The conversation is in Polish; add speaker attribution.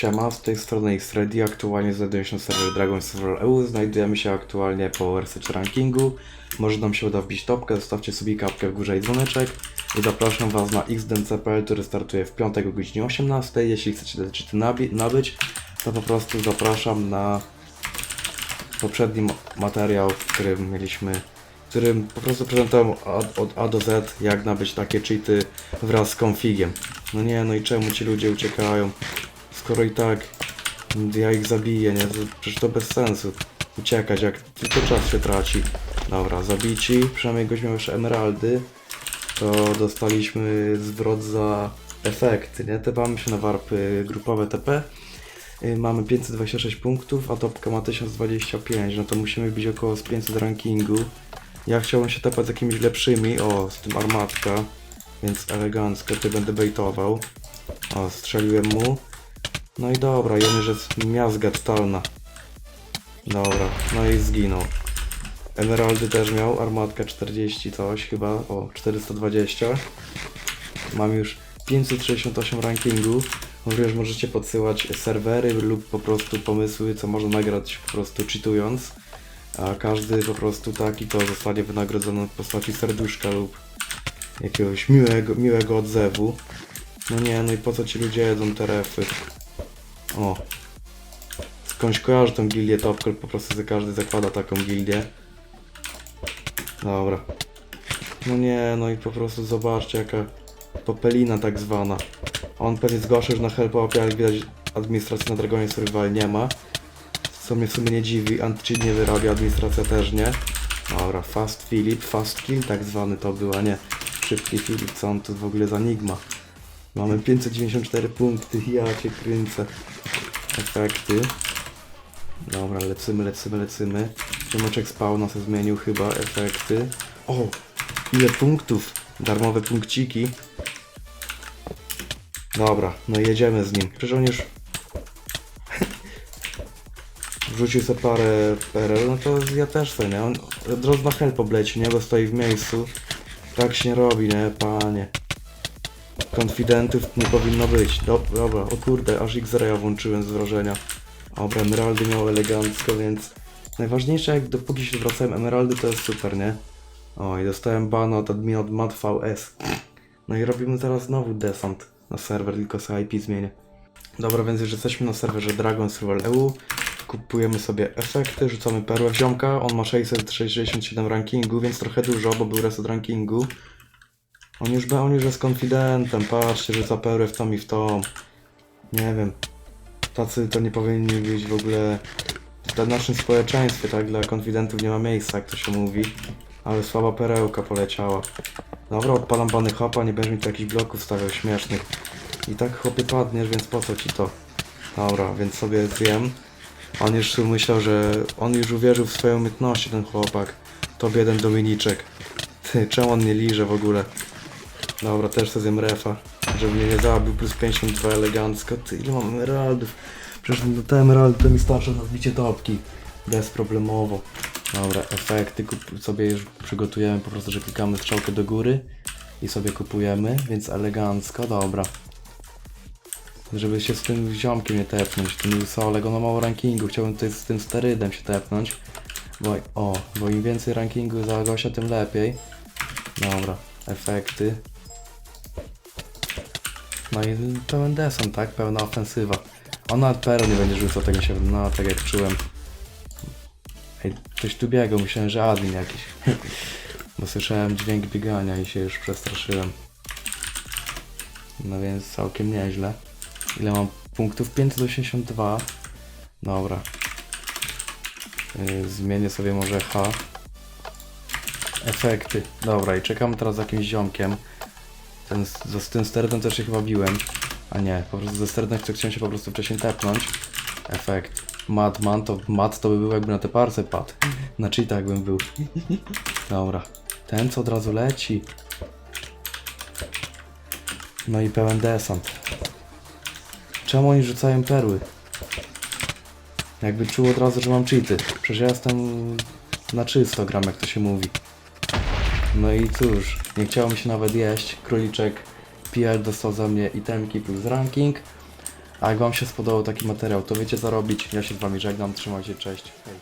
Speaker 1: Siema, z tej strony X-Ready, aktualnie znajduję się na serwerze Dragon Server EU, znajdujemy się aktualnie po reset rankingu. Może nam się uda wbić topkę, zostawcie sobie kapkę w górze i dzwoneczek. I zapraszam Was na xdnc.pl, który startuje w piątek o godzinie 18. Jeśli chcecie te nabi- nabyć, to po prostu zapraszam na poprzedni ma- materiał, w którym mieliśmy, w którym po prostu prezentowałem od, od A do Z, jak nabyć takie cheaty wraz z konfigiem. No nie, no i czemu ci ludzie uciekają? Skoro i tak ja ich zabiję, nie? To- Przecież to bez sensu. Uciekać, jak tylko czas się traci. Dobra, zabici. Przynajmniej goś miał jeszcze emeraldy. To dostaliśmy zwrot za efekty, nie? Tepamy się na warpy grupowe TP. Y, Mamy 526 punktów, a topka ma 1025, no to musimy być około z 500 rankingu. Ja chciałbym się tepać z jakimiś lepszymi, o, z tym armatka, więc elegancko, tutaj będę baitował. O, strzeliłem mu. No i dobra, on już jest miazga totalna. Dobra, no i zginął. Emeraldy też miał, armatka 40 coś chyba, o 420. Mam już 568 rankingu. Również możecie podsyłać serwery lub po prostu pomysły, co można nagrać po prostu cheatując. A każdy po prostu taki to zostanie wynagrodzony w postaci serduszka lub jakiegoś miłego, miłego odzewu. No nie, no i po co ci ludzie jedzą te refy? O. Skądś kojarzy tą gildię Topcol, po prostu że każdy zakłada taką gildię. Dobra. No nie, no i po prostu zobaczcie jaka popelina tak zwana. On pewnie zgłasza już na helpopie, jak widać administracji na Dragonie Survival nie ma. Co mnie w sumie nie dziwi, anti nie wyrabia, administracja też nie. Dobra, fast Philip, fast kill tak zwany to był, a nie szybki Filip, co on tu w ogóle za enigma. Mamy 594 punkty, ja cię kręcę. Efekty. Dobra, lecimy, lecimy, lecimy. Ziomeczek spawna się zmienił chyba, efekty. O! Ile punktów! Darmowe punkciki. Dobra, no jedziemy z nim. Przecież on już... Wrzucił sobie parę PRL, no to ja też sobie, nie? On od na help obleci, nie? Bo stoi w miejscu. Tak się nie robi, nie? Panie. Konfidentów nie powinno być. Do, dobra, o kurde, aż X-Raya włączyłem z wrażenia. Dobra, emeraldy miał elegancko, więc najważniejsze jak dopóki się zwracałem emeraldy to jest super, nie? O, i dostałem bana od admina od MadVS. No i robimy teraz znowu desant na serwer, tylko sobie IP zmienię. Dobra, więc już jesteśmy na serwerze Dragon Survival EU. Kupujemy sobie efekty, rzucamy perłę w ziomka. On ma 667 rankingu, więc trochę dużo, bo był reset rankingu. On już, on już jest konfidentem, patrzcie, rzuca perłę w tą i w tą. Nie wiem. Tacy to nie powinni być w ogóle w naszym społeczeństwie, tak? Dla konfidentów nie ma miejsca, jak to się mówi. Ale słaba perełka poleciała. Dobra, odpalam bany hopa, nie będziesz mi tu jakichś bloków stawiał śmiesznych. I tak chłopie padniesz, więc po co ci to? Dobra, więc sobie zjem. On już myślał, że on już uwierzył w swoje umiejętności, ten chłopak. To jeden Dominiczek. Ty, czemu on nie liże w ogóle? Dobra, też sobie zjem refa, żeby mnie nie zabił, plus 52 elegancko. Ty, ile mam emeraldów? Przecież no, te emeraldy to mi starczą na zbicie topki. Bezproblemowo. Dobra, efekty sobie już przygotujemy, po prostu, że klikamy strzałkę do góry i sobie kupujemy, więc elegancko, dobra. Żeby się z tym ziomkiem nie tepnąć, tym Solek, on ma mało rankingu, chciałbym tutaj z tym sterydem się tepnąć. Bo, o, bo im więcej rankingu za gościa, tym lepiej. Dobra, efekty. No i pełen desant, tak? Pełna ofensywa. On nawet PRL nie będzie rzucał, mi się no tak jak czułem. Ej, ktoś tu biegał, myślałem, że admin jakiś. Bo słyszałem dźwięk biegania i się już przestraszyłem. No więc całkiem nieźle. Ile mam punktów? 582. Dobra. Yy, zmienię sobie może H. Efekty. Dobra, i czekamy teraz za jakimś ziomkiem. Ten, z, z tym sterdem też się chyba biłem. A nie, po prostu ze sterdem chcę- chciałem się po prostu wcześniej tepnąć. Efekt. Madman, to mat to by był jakby na te parce padł. Na cheatach bym był. Dobra. Ten co od razu leci. No i pełen desant. Czemu oni rzucają perły? Jakby czuł od razu, że mam cheaty. Przecież ja jestem na czysto gram, jak to się mówi. No i cóż, nie chciało mi się nawet jeść. Króliczek PL dostał za mnie itemki plus ranking. A jak wam się spodobał taki materiał, to wiecie co robić. Ja się z wami żegnam, trzymajcie, cześć. Hej.